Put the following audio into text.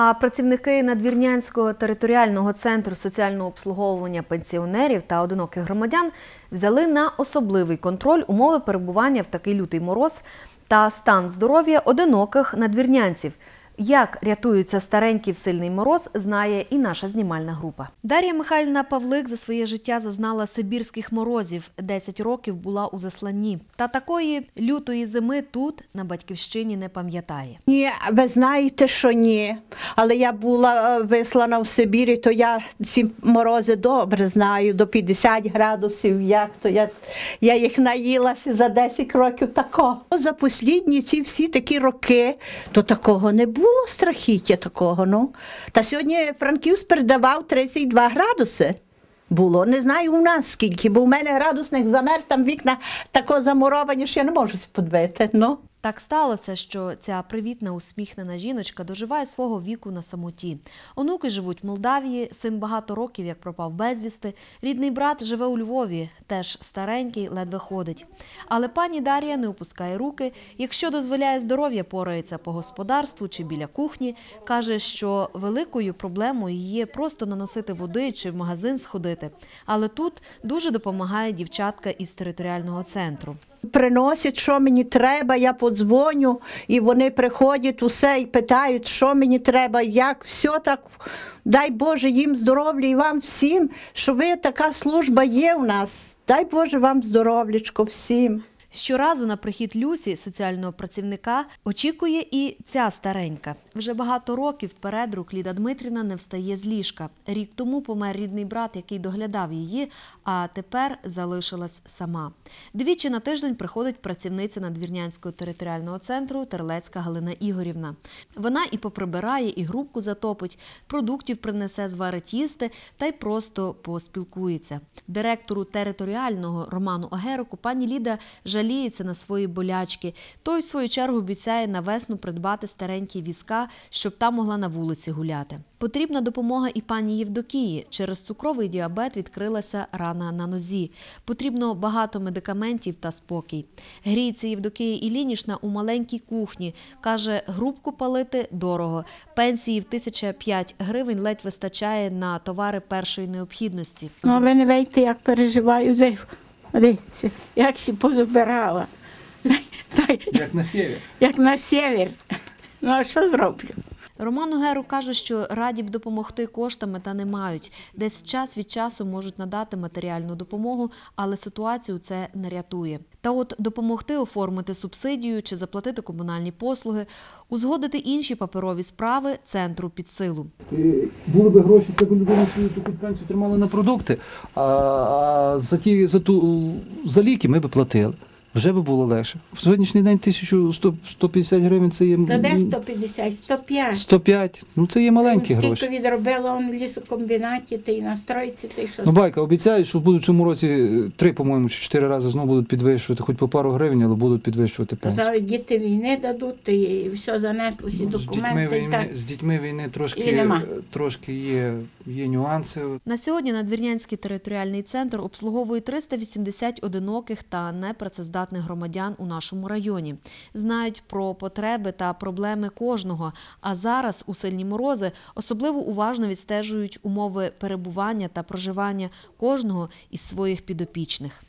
А працівники Надвірнянського територіального центру соціального обслуговування пенсіонерів та одиноких громадян взяли на особливий контроль умови перебування в такий лютий мороз та стан здоров'я одиноких надвірнянців. Як рятуються старенькі в сильний мороз, знає і наша знімальна група. Дар'я Михайлівна Павлик за своє життя зазнала сибірських морозів. 10 років була у засланні. Та такої лютої зими тут на батьківщині не пам'ятає. Ні, ви знаєте, що ні. Але я була е, вислана в Сибірі, то я ці морози добре знаю, до 50 градусів, як то я, я їх наїлася за 10 років такого. За послідні ці всі такі роки, то такого не було страхіття такого. Ну. Та сьогодні Франківськ передавав 32 градуси. Було, не знаю у нас скільки, бо в мене градусник замерз, там вікна тако замуровані, що я не можу сподбити. Ну. Так сталося, що ця привітна усміхнена жіночка доживає свого віку на самоті. Онуки живуть в Молдавії, син багато років як пропав безвісти. Рідний брат живе у Львові, теж старенький, ледве ходить. Але пані Дар'я не опускає руки. Якщо дозволяє здоров'я, порається по господарству чи біля кухні. каже, що великою проблемою є просто наносити води чи в магазин сходити. Але тут дуже допомагає дівчатка із територіального центру. Приносять, що мені треба, я подзвоню, і вони приходять усе і питають, що мені треба, як все так. Дай Боже їм здоров'я і вам всім, що ви така служба є у нас. Дай Боже вам здоров'ячко всім. Щоразу на прихід Люсі, соціального працівника, очікує і ця старенька. Вже багато років передрук Ліда Дмитрівна не встає з ліжка. Рік тому помер рідний брат, який доглядав її, а тепер залишилась сама. Двічі на тиждень приходить працівниця Надвірнянського територіального центру Терлецька Галина Ігорівна. Вона і поприбирає, і грубку затопить, продуктів принесе, зварить їсти та й просто поспілкується. Директору територіального Роману Огероку пані Ліда жаліється на свої болячки. Той, в свою чергу, обіцяє на весну придбати старенькі візка, щоб та могла на вулиці гуляти. Потрібна допомога і пані Євдокії. Через цукровий діабет відкрилася рана на нозі. Потрібно багато медикаментів та спокій. Гріється Євдокія Ілінішна у маленькій кухні. Каже, грубку палити дорого. Пенсії в 1005 гривень ледь вистачає на товари першої необхідності. Ну, ви не вийте, як переживаю, дивіться, як всі позабирала. Як на север. як на север. Ну, а що зроблю? Роман Огеру каже, що раді б допомогти коштами та не мають. Десь час від часу можуть надати матеріальну допомогу, але ситуацію це не рятує. Та от допомогти оформити субсидію чи заплатити комунальні послуги, узгодити інші паперові справи центру під силу. Е, Були б гроші, це б людина свою таку пенсію тримала на продукти, а за, ті, за, ту, за ліки ми б платили. Вже би було легше. В сьогоднішній день 1150 гривень це є Та де 150, 105. 105. Ну це є маленькі Скільки гроші. відробила он в лісокомбінаті, ти й на стройці, ти й що. Ну, байка обіцяють, що будуть в цьому році е, три, по-моєму, чи чотири рази знову будуть підвищувати, хоч по пару гривень, але будуть підвищувати пенсію. Казали, діти війни дадуть, і все занесло, всі Ну, з, дітьми документи. І війни, так. з дітьми війни І трошки, нема. трошки є, є нюанси. На сьогодні Надвірнянський територіальний центр обслуговує 380 одиноких та непрацездатних громадян у нашому районі. Знають про потреби та проблеми кожного. А зараз у сильні морози особливо уважно відстежують умови перебування та проживання кожного із своїх підопічних.